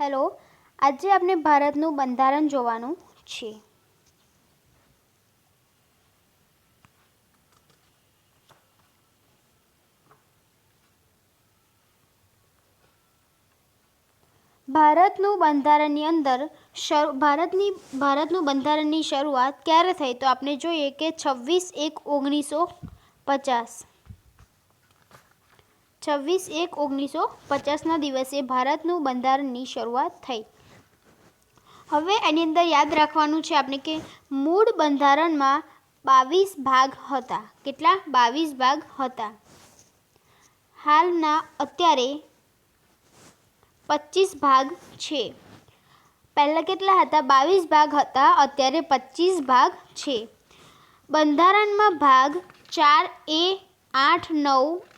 Hello, આજે આપણે ભારતનું બંધારણ જોવાનું છે. ભારતનું બંધારણની અંદર શરૂ, ભારતની, ભારતનું બંધારણની શરૂઆત ક્યારે થઈ? તો આપણે જોઈએ કે છવ્વીસ એક ઓગણીસો પચાસ. છવ્વીસ એક ઓગણીસો પચાસના દિવસે ભારતનું બંધારણની શરૂઆત થઈ. હવે એની અંદર યાદ રાખવાનું છે આપણે કે મૂળ બંધારણમાં બાવીસ ભાગ હતા. કેટલા? બાવીસ ભાગ હતા. હાલના અત્યારે પચીસ ભાગ છે. પહેલાં કેટલા હતા? બાવીસ ભાગ હતા, અત્યારે પચીસ ભાગ છે. બંધારણમાં ભાગ ચાર એ આઠ નવ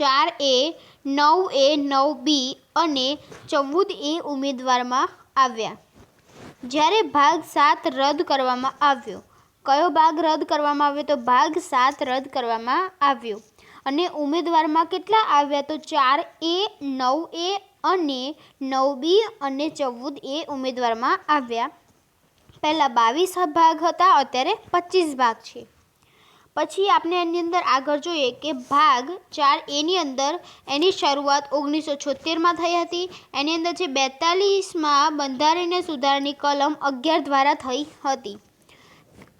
ચાર એ, નવ એ, નવ બી અને ચૌદ એ ઉમેદવારમાં આવ્યા. જ્યારે ભાગ સાત રદ કરવામાં આવ્યો. કયો ભાગ રદ કરવામાં આવ્યો તો ભાગ સાત રદ કરવામાં આવ્યો. અને ઉમેદવારમાં કેટલા આવ્યા તો ચાર એ, નવ એ અને નવ બી અને ચૌદ એ ઉમેદવારમાં આવ્યા. પહેલાં બાવીસ ભાગ હતા, અત્યારે પચીસ ભાગ છે. પછી આપણે એની અંદર આગળ જોઈએ કે ભાગ ચાર એની અંદર એની શરૂઆત ઓગણીસો છોતેરમાં થઈ હતી. એની અંદર જે બેતાલીસમાં બંધારણીય સુધારાની કલમ અગિયાર દ્વારા થઈ હતી.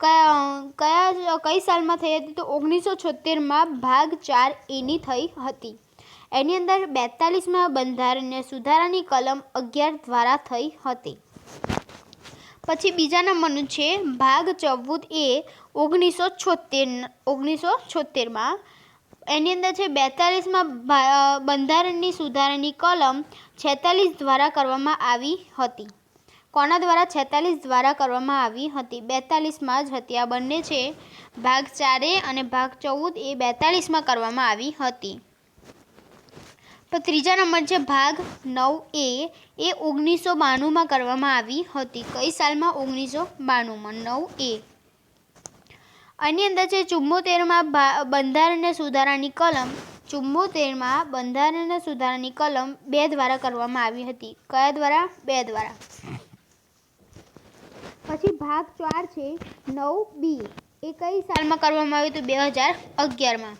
કયા કઈ સાલમાં થઈ હતી તો ઓગણીસો છોતેરમાં ભાગ ચાર એની થઈ હતી. એની અંદર બેતાલીસમાં બંધારણીય સુધારાની કલમ અગિયાર દ્વારા થઈ હતી. પછી બીજા નંબરનું છે ભાગ ચૌદ એ ઓગણીસો છોતેર ઓગણીસો છોતેરમાં. એની અંદર છે બેતાલીસમાં બંધારણની સુધારાની કલમ છેતાલીસ દ્વારા કરવામાં આવી હતી. કોના દ્વારા છેતાલીસ દ્વારા કરવામાં આવી હતી? બેતાલીસમાં જ હતી. આ બંને છે ભાગ ચારે અને ભાગ ચૌદ એ બેતાલીસમાં કરવામાં આવી હતી. તો ત્રીજા નંબર છે ભાગ નવ એ. એ ઓગણીસો બાણુંમાં કરવામાં આવી હતી. કઈ સાલમાં? ઓગણીસો બાણુંમાં. નવ એ. આની અંદર છે ચુમ્મોતેરમાં બંધારણીય સુધારાની કલમ. ચુંમોતેરમાં બંધારણને સુધારાની કલમ બે દ્વારા કરવામાં આવી હતી. કયા દ્વારા? બે દ્વારા. પછી ભાગ ચાર છે નવ બી. એ કઈ સાલમાં કરવામાં આવ્યું હતું? બે હજાર અગિયારમાં.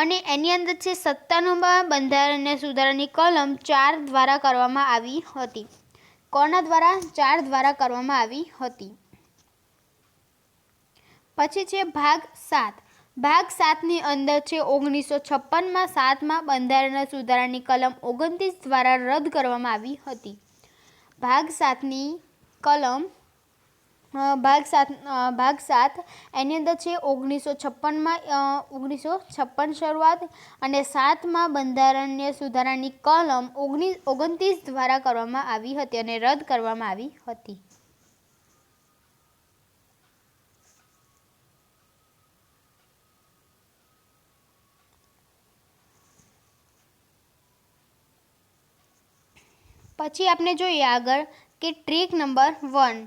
અને એની અંદર છે સત્તાણુંમાં બંધારણને સુધારાની કલમ ચાર દ્વારા કરવામાં આવી હતી. કોના દ્વારા? ચાર દ્વારા કરવામાં આવી હતી. પછી છે ભાગ સાત. ભાગ સાતની અંદર છે ઓગણીસો છપ્પનમાં સાતમાં બંધારણીય સુધારાની કલમ ઓગણત્રીસ દ્વારા રદ કરવામાં આવી હતી. ભાગ સાતની કલમ ભાગ સાત ભાગ સાત. એની અંદર છે ઓગણીસો છપ્પનમાં ઓગણીસો છપ્પન શરૂઆત અને સાતમાં બંધારણીય સુધારાની કલમ ઓગણીસ ઓગણત્રીસ દ્વારા કરવામાં આવી હતી અને રદ કરવામાં આવી હતી. પછી આપણે જોઈએ આગળ કે ટ્રીક નંબર વન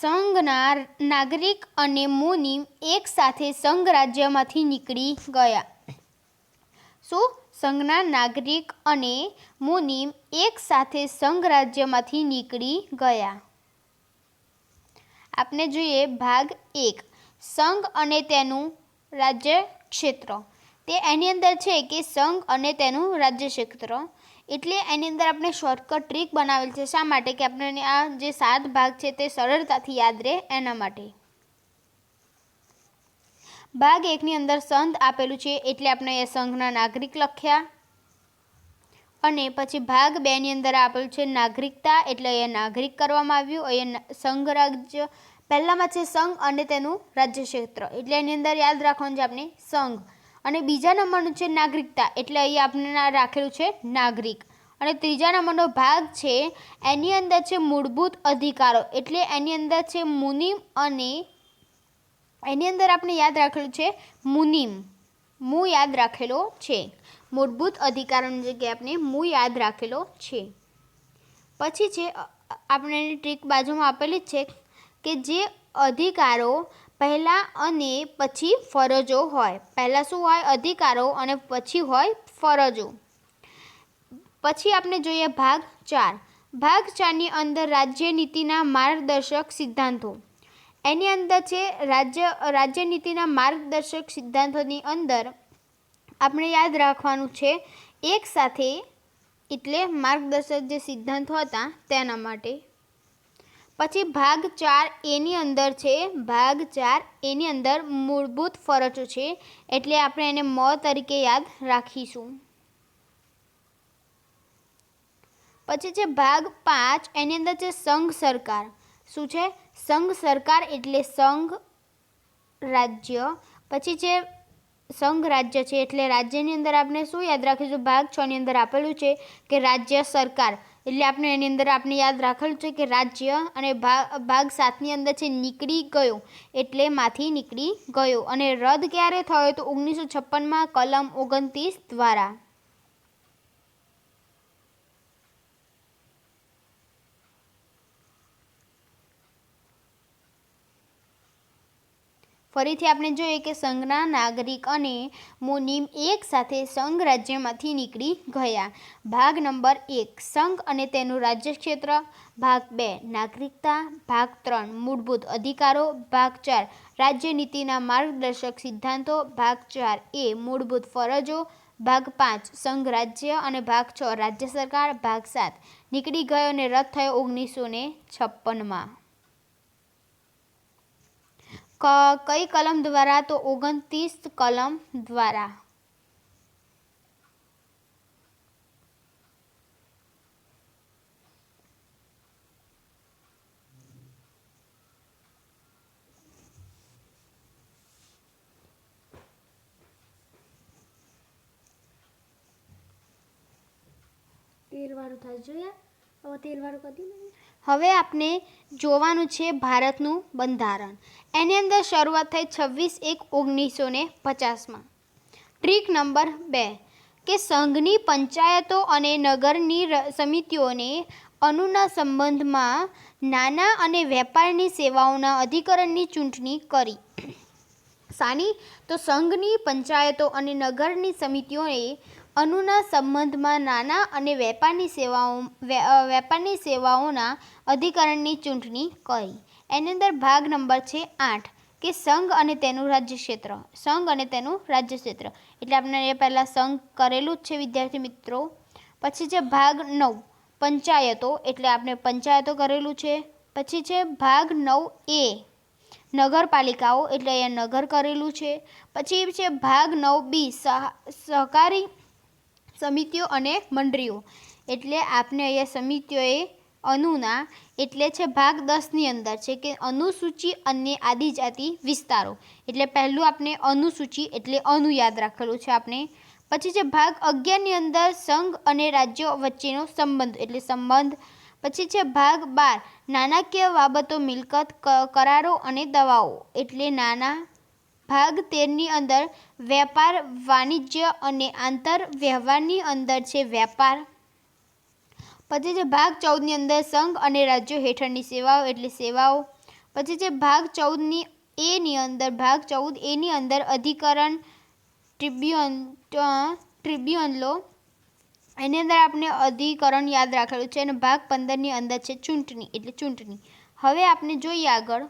સંઘના નાગરિક અને મુનિમ એક સાથે સંઘ રાજ્યમાંથી નીકળી ગયા. શું? સંઘના નાગરિક અને મુનિમ એક સાથે સંઘ રાજ્યમાંથી નીકળી ગયા. આપણે જોઈએ ભાગ એક. સંઘ અને તેનું રાજ્ય ક્ષેત્ર તે એની અંદર છે કે સંઘ અને તેનું રાજ્ય ક્ષેત્ર એટલે એની અંદર આપણે શોર્ટકટ ટ્રીક બનાવેલ છે. શા માટે? કે આપણને આ જે સાત ભાગ છે તે સરળતાથી યાદ રહે એના માટે. ભાગ એકની અંદર સંઘ આપેલું છે એટલે આપણે એ સંઘના નાગરિક લખ્યા. અને પછી ભાગ બેની અંદર આપેલું છે નાગરિકતા એટલે એ નાગરિક કરવામાં આવ્યું. એ સંઘ રાજ્ય, પહેલામાં છે સંઘ અને તેનું રાજ્ય ક્ષેત્ર એટલે એની અંદર યાદ રાખવાનું છે આપણે સંઘ. અને બીજા નંબરનું છે નાગરિકતા, એટલે અહીં આપણે રાખેલું છે નાગરિક. અને ત્રીજા નંબરનો ભાગ છે એની અંદર છે મૂળભૂત અધિકારો, એટલે એની અંદર છે મુનિમ અને એની અંદર આપણે યાદ રાખેલું છે મુનિમ. મું યાદ રાખેલો છે. મૂળભૂત અધિકારોની જગ્યાએ આપણે મું યાદ રાખેલો છે. પછી છે આપણે ટ્રીક બાજુમાં આપેલી છે કે જે અધિકારો પહેલાં અને પછી ફરજો હોય. પહેલાં શું હોય? અધિકારો અને પછી હોય ફરજો. પછી આપણે જોઈએ ભાગ ચાર. ભાગ ચારની અંદર રાજ્ય નીતિના માર્ગદર્શક સિદ્ધાંતો. એની અંદર છે, રાજ્ય રાજ્ય નીતિના માર્ગદર્શક સિદ્ધાંતોની અંદર આપણે યાદ રાખવાનું છે, એક સાથે એટલે માર્ગદર્શક જે સિદ્ધાંતો હતા તેના માટે. પછી ભાગ ચાર એની અંદર છે. ભાગ ચાર એની અંદર મૂળભૂત ફરજો છે. એટલે આપણે એને મ તરીકે યાદ રાખીશું. પછી છે ભાગ પાંચ, એની અંદર છે સંઘ સરકાર. શું છે? સંઘ સરકાર એટલે સંઘ રાજ્ય. પછી છે સંઘ રાજ્ય છે એટલે રાજ્યની અંદર આપણે શું યાદ રાખીશું? ભાગ છ ની અંદર આપેલું છે કે રાજ્ય સરકાર. એટલે આપણે એની અંદર આપણે યાદ રાખેલું છે કે રાજ્ય અને ભાગ ભાગ સાતની અંદર છે નીકળી ગયો, એટલે માંથી નીકળી ગયો. અને રદ ક્યારે થયો તો ઓગણીસો છપ્પનમાં કલમ ઓગણત્રીસ દ્વારા. ફરીથી આપણે જોઈએ કે સંઘના નાગરિક અને મુનિમ એક સાથે સંઘ રાજ્યમાંથી નીકળી ગયા. ભાગ નંબર એક, સંઘ અને તેનું રાજ્યક્ષેત્ર. ભાગ બે, નાગરિકતા. ભાગ ત્રણ, મૂળભૂત અધિકારો. ભાગ ચાર, રાજ્ય માર્ગદર્શક સિદ્ધાંતો. ભાગ ચાર એ મૂળભૂત ફરજો. ભાગ પાંચ, સંઘ રાજ્ય. અને ભાગ છ, રાજ્ય સરકાર. ભાગ સાત, નીકળી ગયો અને રદ થયો ઓગણીસો ને છપ્પનમાં. કઈ કલમ દ્વારા? તો ઓગણત્રીસ કલમ દ્વારા. તેલવાળું થાય જોઈએ હવે આપણે જોવાનું છે ભારતનું બંધારણ. એની અંદર શરૂઆત થઈ છવ્વીસ એક ઓગણીસો ને પચાસમાં. ટ્રીક નંબર બે, કે સંઘની પંચાયતો અને નગરની સમિતિઓને અનુના સંબંધમાં નાના અને વેપારની સેવાઓના અધિકરણની ચૂંટણી કરી. સાની, તો સંઘની પંચાયતો અને નગરની સમિતિઓએ અનુના સંબંધમાં નાના અને વેપારની સેવાઓ વેપારની સેવાઓના અધિકરણની ચૂંટણી કરી એની અંદર ભાગ નંબર છે આઠ, કે સંઘ અને તેનું રાજ્ય ક્ષેત્ર સંઘ અને તેનું રાજ્ય ક્ષેત્ર એટલે આપણે એ પહેલાં સંઘ કરેલું જ છે, વિદ્યાર્થી મિત્રો. પછી છે ભાગ નવ, પંચાયતો. એટલે આપણે પંચાયતો કરેલું છે. પછી છે ભાગ નવ એ, નગરપાલિકાઓ. એટલે અહીંયા નગર કરેલું છે. પછી છે ભાગ નવ બી, સહ- સહકારી સમિતિઓ અને મંડળીઓ. એટલે આપને અહીંયા સમિતિઓએ અનુના એટલે છે ભાગ દસની અંદર છે કે અનુસૂચિ અને આદિજાતિ વિસ્તારો. એટલે પહેલું આપણે અનુસૂચિ એટલે અનુ યાદ રાખેલું છે આપણે. પછી છે ભાગ અગિયારની અંદર સંઘ અને રાજ્યો વચ્ચેનો સંબંધ એટલે સંબંધ. પછી છે ભાગ બાર, નાણાકીય બાબતો મિલકત કરારો અને દવાઓ. એટલે નાના ભાગ તેરની અંદર વેપાર, વાણિજ્ય અને આંતર વ્યવહારની અંદર છે વેપાર. પછી છે ભાગ ચૌદની અંદર સંઘ અને રાજ્યો હેઠળની સેવાઓ એટલે સેવાઓ. પછી છે ભાગ ચૌદની એની અંદર, ભાગ ચૌદ એની અંદર અધિકરણ, ટ્રિબ્યુન ટ્રિબ્યુન લો. એની અંદર આપણે અધિકરણ યાદ રાખેલું છે અને ભાગ પંદરની અંદર છે ચૂંટણી એટલે ચૂંટણી. હવે આપણે જોઈએ આગળ.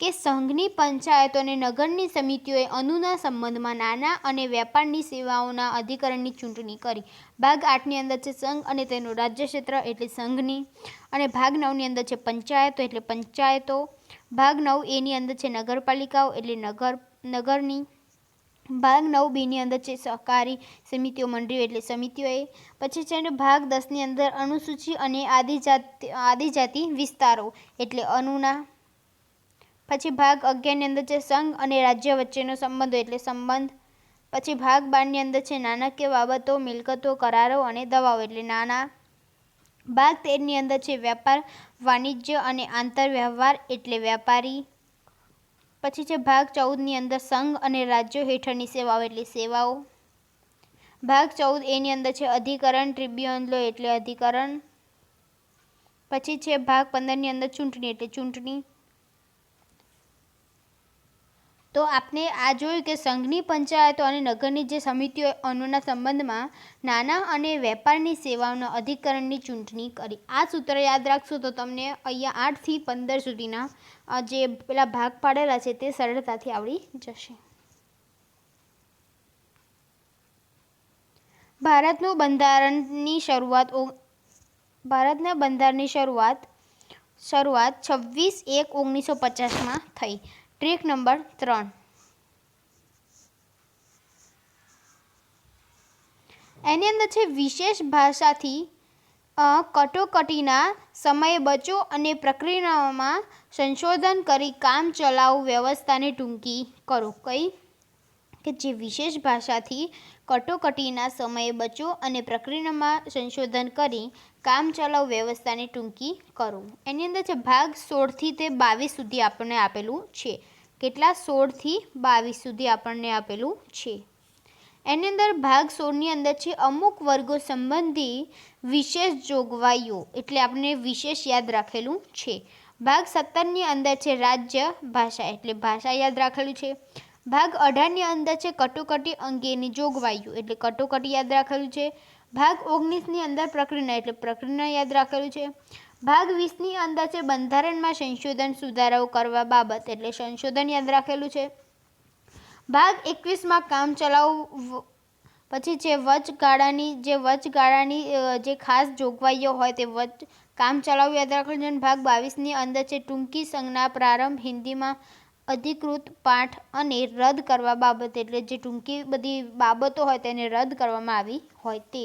કે સંઘની પંચાયતો અને નગરની સમિતિઓએ અનુના સંબંધમાં નાના અને વેપારની સેવાઓના અધિકરણની ચૂંટણી કરી. ભાગ આઠની અંદર છે સંઘ અને તેનું રાજ્ય ક્ષેત્ર એટલે સંઘની. અને ભાગ નવની અંદર છે પંચાયતો એટલે પંચાયતો. ભાગ નવ એની અંદર છે નગરપાલિકાઓ એટલે નગર, નગરની. ભાગ નવ બીની અંદર છે સહકારી સમિતિઓ, મંડળીઓ એટલે સમિતિઓએ. પછી છે ને ભાગ દસની અંદર અનુસૂચિ અને આદિજાતિ આદિજાતિ વિસ્તારો એટલે અનુના. પછી ભાગ અગિયારની અંદર છે સંઘ અને રાજ્ય વચ્ચેનો સંબંધો એટલે સંબંધ. પછી ભાગ બારની અંદર છે નાણાકીય બાબતો, મિલકતો, કરારો અને દવાઓ એટલે નાણાં. ભાગ તેરની અંદર છે વેપાર વાણિજ્ય અને આંતરવ્યવહાર એટલે વેપારી પછી છે ભાગ ચૌદની અંદર સંઘ અને રાજ્યો હેઠળની સેવાઓ એટલે સેવાઓ. ભાગ ચૌદ એની અંદર છે અધિકરણ ટ્રિબ્યુનલો એટલે અધિકરણ. પછી છે ભાગ પંદરની અંદર ચૂંટણી એટલે ચૂંટણી. તો આપણે આ જોયું કે સંઘની પંચાયતો અને નગરની જે સમિતિઓ અન્નના સંબંધમાં નાના અને વેપારની સેવાઓના અધિકરણની ચૂંટણી કરી. આ સૂત્ર યાદ રાખશો તો તમને અહીંયા આઠથી પંદર સુધીના જે પેલા ભાગ પાડેલા છે તે સરળતાથી આવડી જશે. ભારતનું બંધારણની શરૂઆત ભારતના બંધારણની શરૂઆત શરૂઆત છવ્વીસ એક ઓગણીસો પચાસમાં થઈ. ટ્રીક નંબર ત્રણ. એની અંદર છે, વિશેષ ભાષાથી કટોકટીના સમયે બચો અને પ્રક્રિયાઓમાં સંશોધન કરી કામ ચલાવ વ્યવસ્થાને ટૂંકી કરો. કઈ? કે જે વિશેષ ભાષાથી કટોકટીના સમયે બચો અને પ્રક્રિયામાં સંશોધન કરી કામચલાઉ વ્યવસ્થાને ટૂંકી કરો. એની અંદર છે, ભાગ સોળથી તે બાવીસ સુધી આપણને આપેલું છે. કેટલા? સોળથી બાવીસ સુધી આપણને આપેલું છે. એની અંદર ભાગ સોળની અંદર છે, અમુક વર્ગો સંબંધી વિશેષ જોગવાઈઓ એટલે આપણે વિશેષ યાદ રાખેલું છે. ભાગ સત્તરની અંદર છે, રાજ્ય ભાષા એટલે ભાષા યાદ રાખેલું છે. ભાગ અઢારની અંદર છે, કટોકટી અંગેની જોગવાઈઓ એટલે કટોકટી યાદ રાખેલું છે. ભાગ ઓગણીસની અંદર પ્રક્રિયા એટલે પ્રક્રિયા યાદ રાખેલું છે. ભાગ વીસની અંદર છે બંધારણમાં સંશોધન સુધારાઓ કરવા બાબત એટલે સંશોધન યાદ રાખેલું છે. ભાગ એકવીસમાં કામ ચલાવ પછી છે વચગાળાની, જે વચગાળાની જે ખાસ જોગવાઈઓ હોય તે વચ, કામ ચલાવ યાદ રાખેલું છે. ભાગ બાવીસની અંદર છે ટૂંકી સંજ્ઞા પ્રારંભ હિન્દીમાં અધિકૃત પાઠ અને રદ કરવા બાબત એટલે જે ટૂંકી બધી બાબતો હોય તેને રદ કરવામાં આવી હોય તે.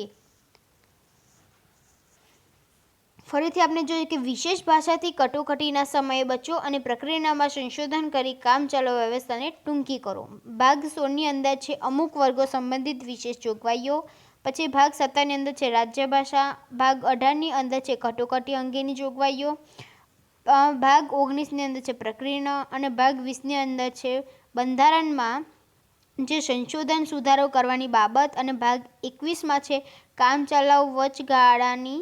ફરીથી આપણે જોઈએ કે વિશેષ ભાષાથી કટોકટીના સમયે બચો અને પ્રક્રિયામાં સંશોધન કરી કામ ચાલો વ્યવસ્થાને ટૂંકી કરો. ભાગ સોળની અંદર છે અમુક વર્ગો સંબંધિત વિશેષ જોગવાઈઓ. પછી ભાગ સત્તરની અંદર છે રાજ્ય ભાષા. ભાગ અઢારની અંદર છે કટોકટી અંગેની જોગવાઈઓ. ભાગ ઓગણીસની અંદર છે પ્રક્રિયા અને ભાગ વીસની અંદર છે બંધારણમાં જે સંશોધન સુધારો કરવાની બાબત અને ભાગ એકવીસમાં છે કામચલાઉ વચગાળાની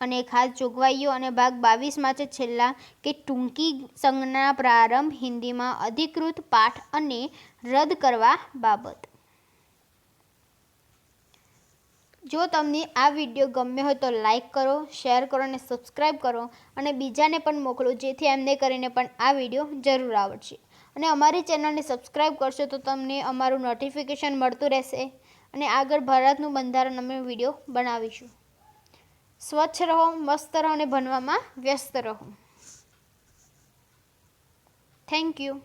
અને ખાસ જોગવાઈઓ અને ભાગ બાવીસમાં છે છેલ્લા કે ટૂંકી સંજ્ઞા પ્રારંભ હિન્દીમાં અધિકૃત પાઠ અને રદ કરવા બાબત. જો તમને આ વીડિયો ગમ્યો હોય તો લાઈક કરો શેર કરો અને સબસ્ક્રાઈબ કરો અને બીજાને પણ મોકલો જેથી એમને કરીને પણ આ વીડિયો જરૂર આવડશે. અને અમારી ચેનલને સબસ્ક્રાઈબ કરશો તો તમને અમારું નોટિફિકેશન મળતું રહેશે અને આગળ ભારતનું બંધારણ અમે વીડિયો બનાવીશું. સ્વચ્છ રહો, મસ્ત રહો અને ભણવામાં વ્યસ્ત રહો. Thank you